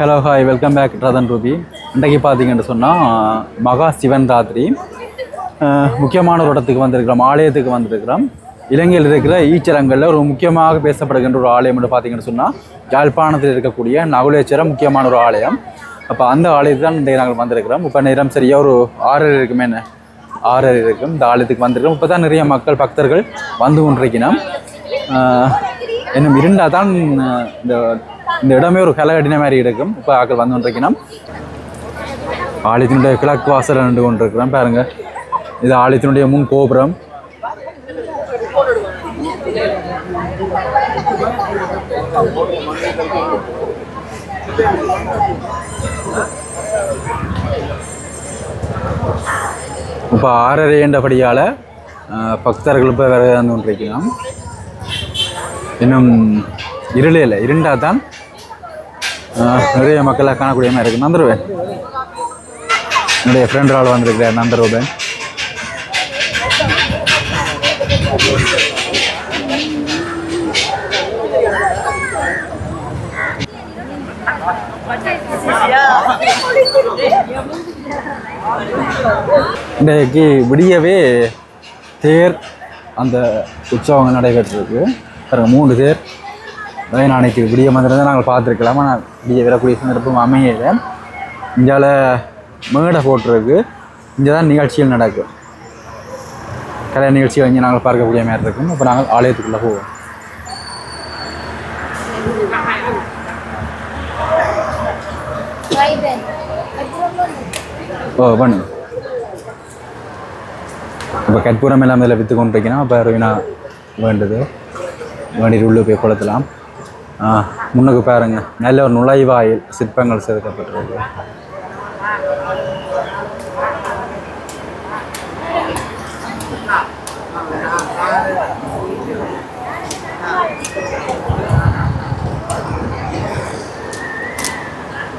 Hello hi welcome back Rathan Ruby இன்றைக்கு பார்த்தீங்கன்னு சொன்னால் மகா சிவன் ராத்திரி. முக்கியமான ஒரு இடத்துக்கு வந்திருக்கிறோம் ஆலயத்துக்கு வந்திருக்கிறோம். இலங்கையில் இருக்கிற ஈச்சரங்களில் ஒரு முக்கியமாக பேசப்படுகின்ற ஒரு ஆலயம் என்று பார்த்தீங்கன்னு சொன்னால் யாழ்ப்பாணத்தில் இருக்கக்கூடிய நகுலேச்சரம் முக்கியமான ஒரு ஆலயம். அப்போ அந்த ஆலயத்துக்கு தான் இன்றைக்கு நாங்கள் வந்திருக்கிறோம். இப்போ நேரம் சரியாக ஒரு ஆறரை இருக்குமே என்ன? ஆறரை இருக்கும். இந்த ஆலயத்துக்கு வந்திருக்கிறோம். இப்போ தான் நிறைய மக்கள் பக்தர்கள் வந்து கொண்டிருக்கிறோம் இன்னும் இருந்தால் தான் இந்த இந்த இடமே ஒரு கலகடின மாதிரி இருக்கும் இப்போ ஆக்கள் வந்து கொண்டிருக்கணும் ஆலயத்தினுடைய கிழக்கு வாசல் நின்று கொண்டிருக்கிறோம். பாருங்க. இது ஆலயத்தினுடைய முன் கோபுரம். இப்போ ஆறரை என்றபடியால் பக்தர்கள் இப்போ வேறு வந்து கொண்டிருக்கலாம் இன்னும் இருளே இல்லை. இருண்டாதான் நிறைய மக்களை காணக்கூடிய மாதிரி இருக்குது நந்தருவேன் என்னுடைய ஃப்ரெண்ட் ஆள் வந்திருக்கிறார் நந்தரூபன் இன்றைக்கு விடியவே தேர் அந்த உற்சவங்கள் நடைபெற்றிருக்கு. பாருங்க மூணு அதாவது நான் அன்னைக்கு விடிய மந்திரம் நாங்கள் பார்த்துருக்கலாம். ஆனால் விடிய வரக்கூடிய சந்தர்ப்பம் அமையல. இங்கால மேடை போட்டிருக்கு. இங்கே தான் நிகழ்ச்சிகள் நடக்கும். கலை நிகழ்ச்சிகள் இங்கே நாங்கள் பார்க்கக்கூடிய மாதிரி இருக்கும். இப்போ நாங்கள் ஆலயத்துக்குள்ளே போவோம். ஓ பண்ணு. இப்போ கற்பூரம் எல்லாம் இதில் விற்று கொண்டு இருக்கீங்கன்னா அப்போ ரவீனா வேண்டுது. வேண்டிட்டு உள்ளே போய் கொளுத்தலாம். முன்னுக்கு பாருங்க. நல்ல ஒரு நுழைவாயில் சிற்பங்கள் செதுக்கப்பட்டிருக்கு.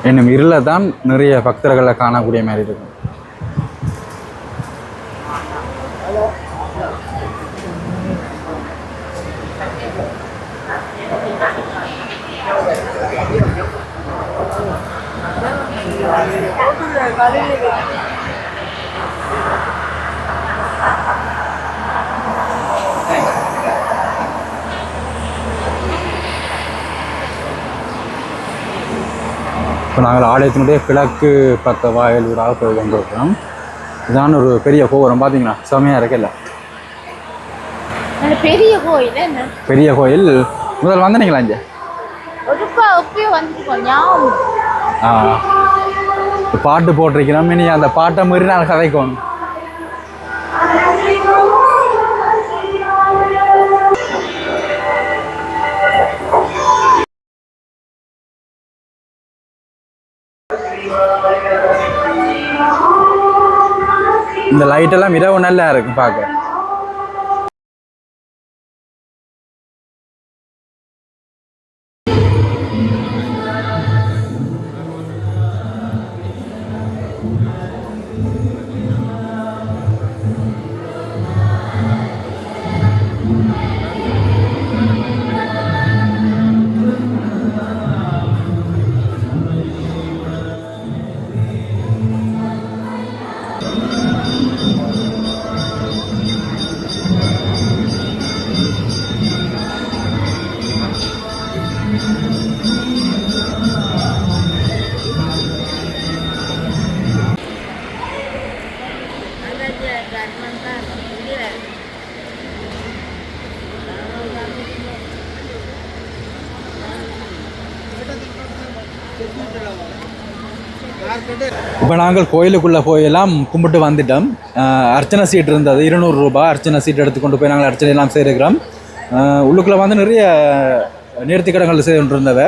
என்னும் இருள தான் நிறைய பக்தர்களை காணக்கூடிய மாதிரி இருக்கும். இப்போ நாங்கள் ஆலயத்தினுடைய கிழக்கு பக்க வாயில் ஊடாக போய் கொண்டிருக்கிறோம் இதான் ஒரு பெரிய கோபுரம் பார்த்தீங்களா செமையாக இருக்குல்ல பெரிய கோயில் என்ன? பெரிய கோயில். முதல் வந்தீங்களா இங்கே? ஆ. பாட்டு போட்டிருக்கணும் இனி அந்த பாட்டை மீறி நான் கதைக்கணும் இந்த லைட்டெல்லாம் இரவு நல்லா இருக்கு பார்க்க. இப்போ நாங்கள் கோயிலுக்குள்ளே போயெல்லாம் கும்பிட்டு வந்துட்டோம். அர்ச்சனை சீட் இருந்தது. இருநூறு ரூபாய் அர்ச்சனை சீட் எடுத்துக்கொண்டு போய் நாங்கள் அர்ச்சனை எல்லாம் செய்திருக்கிறோம் உள்ளுக்குள்ளே வந்து நிறைய நேர்த்தி கடன்கள் செய்து கொண்டிருந்தவ.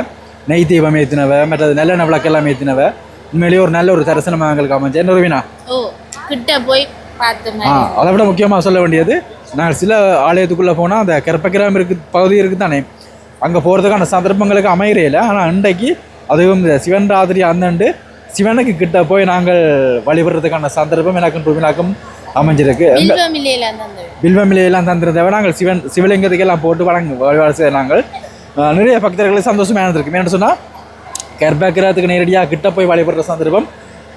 நெய் தீபம் ஏற்றினவ மற்றது நல்லெண்ணெய் விளக்கெல்லாம் ஏற்றினவ உண்மையிலேயே ஒரு நல்ல ஒரு தரிசனம் எங்களுக்கு அமைஞ்சு என்ன ரவினா? ஓ கிட்ட போய் பார்த்த ஆ அதை விட முக்கியமாக சொல்ல வேண்டியது நாங்கள் சில ஆலயத்துக்குள்ளே போனால் அந்த கற்பகிராம் இருக்கு பகுதி இருக்குது தானே அங்கே போகிறதுக்கான சந்தர்ப்பங்களுக்கு அமைகிறேல ஆனால் அன்றைக்கு அதுவும் இந்த சிவன் ராத்திரி அந்தண்டு சிவனுக்கு கிட்ட போய் நாங்கள் வழிபடுறதுக்கான சந்தர்ப்பம் எனக்கும் ருபினாக்கும் அமைஞ்சிருக்கு. வில்வமிலையெல்லாம் தந்திருந்தவ நாங்கள் சிவன் சிவலிங்கத்துக்கெல்லாம் போட்டு வணங்க வழிபாடு செய்த நாங்கள். நிறைய பக்தர்களுக்கு சந்தோஷமாக இருந்திருக்கு ஏன்னு சொன்னால் கர்ப்பகிரகத்துக்கு நேரடியாக கிட்ட போய் வழிபடுற சந்தர்ப்பம்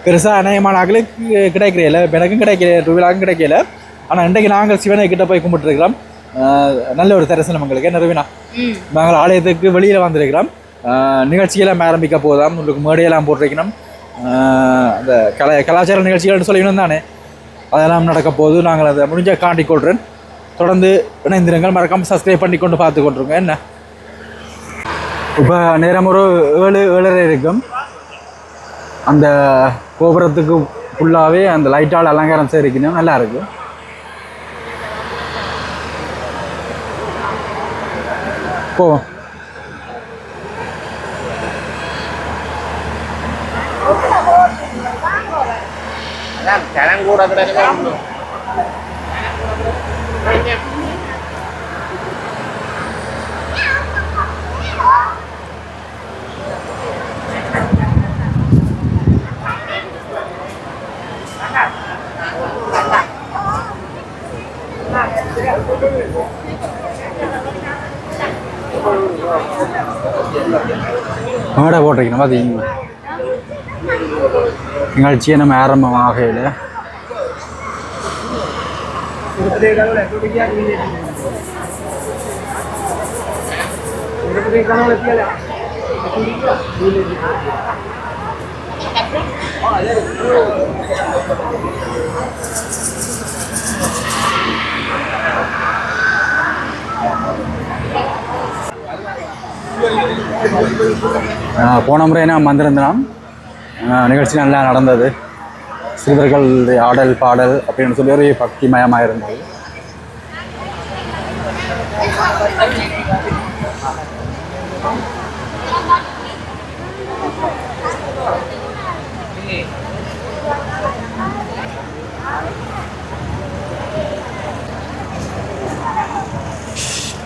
பெருசாக அநேகமான ஆக்களுக்கு கிடைக்கிறதில்ல எனக்கும் கிடைக்கல ரூபிலாக்கும் கிடைக்கல. ஆனால் இன்றைக்கு நாங்கள் சிவனை கிட்ட போய் கும்பிட்டுருக்கிறோம். நல்ல ஒரு தரிசனம் எங்களுக்கு. என்ன ரவினா ம். நாங்கள் ஆலயத்துக்கு வெளியில் வந்திருக்கிறோம். நிகழ்ச்சியெல்லாம் ஆரம்பிக்க போதாம். உங்களுக்கு மேடையெல்லாம் போட்டிருக்கணும். அந்த கல கலாச்சார நிகழ்ச்சிகள்னு சொல்லிக்கணும் தானே. அதெல்லாம் நடக்க போது நாங்கள் அதை முடிஞ்ச காட்டிக் கொள்கிறேன் தொடர்ந்து இணைந்திருங்கள். மறக்காமல் சப்ஸ்கிரைப் பண்ணி கொண்டு பார்த்து கொண்டிருங்க. என்ன? இப்போ நேரம் ஒரு ஏழு ஏழரை இருக்கும். அந்த கோபுரத்துக்கு ஃபுல்லாகவே அந்த லைட்டால் அலங்காரம் செய்திருக்கணும். நல்லா இருக்கும் போ. அதான் ஜனம் கூட கிடக்குது மேடை போட்டிருக்கணும் பார்த்தீங்களா நிகழ்ச்சியை நம்ம ஆரம்பம் ஆகையில் போன முறை என்ன வந்திருந்தோம் நிகழ்ச்சி நல்லா நடந்தது. சிறுவர்கள் ஆடல் பாடல் அப்படின்னு சொல்லி ஒரு பக்திமயமாக இருந்தது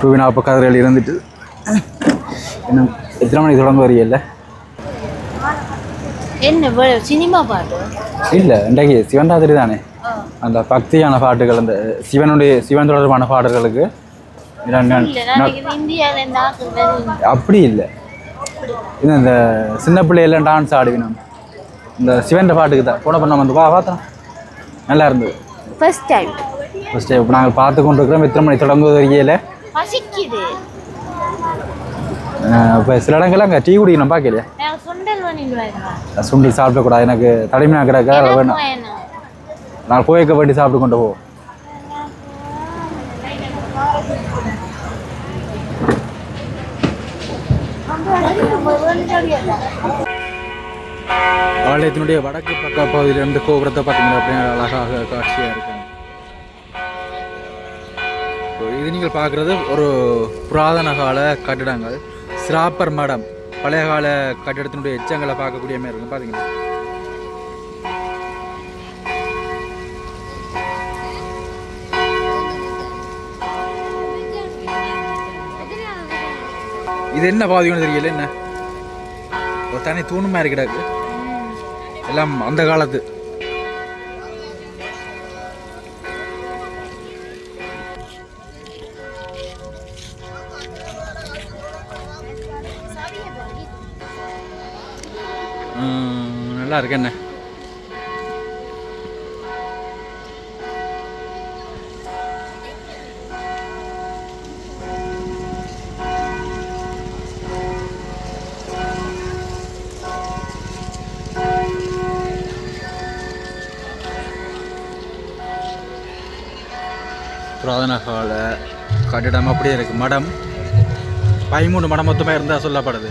ரூபினா அப்போ கதிரையில் இருந்துட்டு இன்னும் எத்தனை மணிக்கு தொடங்க வரையில்லை என்ன வே- சினிமா பாட்டு? இல்லை இன்றைக்கு சிவன் ராத்திரி தானே. அந்த பக்தியான பாட்டுகள் அந்த சிவனுடைய சிவன் தொடர்பான பாடல்களுக்கு அப்படி இல்லை. இது இந்த சின்ன பிள்ளையெல்லாம் டான்ஸ் ஆடுவினோம். இந்த சிவன் பாட்டுக்கு தான். போன பண்ண வந்து பா பார்த்தோம் நல்லா இருந்தது. ஃபர்ஸ்ட் டைம் ஃபஸ்ட்டு இப்போ நாங்கள் பார்த்து கொண்டு இருக்கிறோம் எத்தனை மணி தொடங்குவது வரையில? பசிக்குது. இப்போ சில இடங்கள்ல அங்கே டீ குடிக்கணும் பார்க்கலையா நான் வரேன் சுண்டல் சாப்பிடக்கூடாது எனக்கு தடிமனா கிடக்க வேணும். நான் கோயக்க வண்டி சாப்பிட்டு கொண்டு போ ஆலயத்தினுடைய வடக்கு பக்க பகுதியிலிருந்து கோபுரத்தை பார்த்தீங்கன்னா அப்படியே அழகாக காட்சியாக இருக்கும் இது நீங்கள் பார்க்குறது ஒரு புராதன கால கட்டிடங்கள். சிராப்பர் மடம். பழைய கால கட்டிடத்தினுடைய எச்சங்களை பார்க்கக்கூடிய மாதிரி இருக்கும். பார்த்தீங்களா இது என்ன பாதிக்கணும் தெரியல என்ன? ஒரு தனி தூணு மாதிரி எல்லாம் அந்த காலத்து. நல்லா இருக்கு என்ன? புராதன கால கட்டிடம் அப்படியே இருக்கு. மடம். பதிமூணு மடம் மொத்தமாக இருந்தால் சொல்லப்படுது.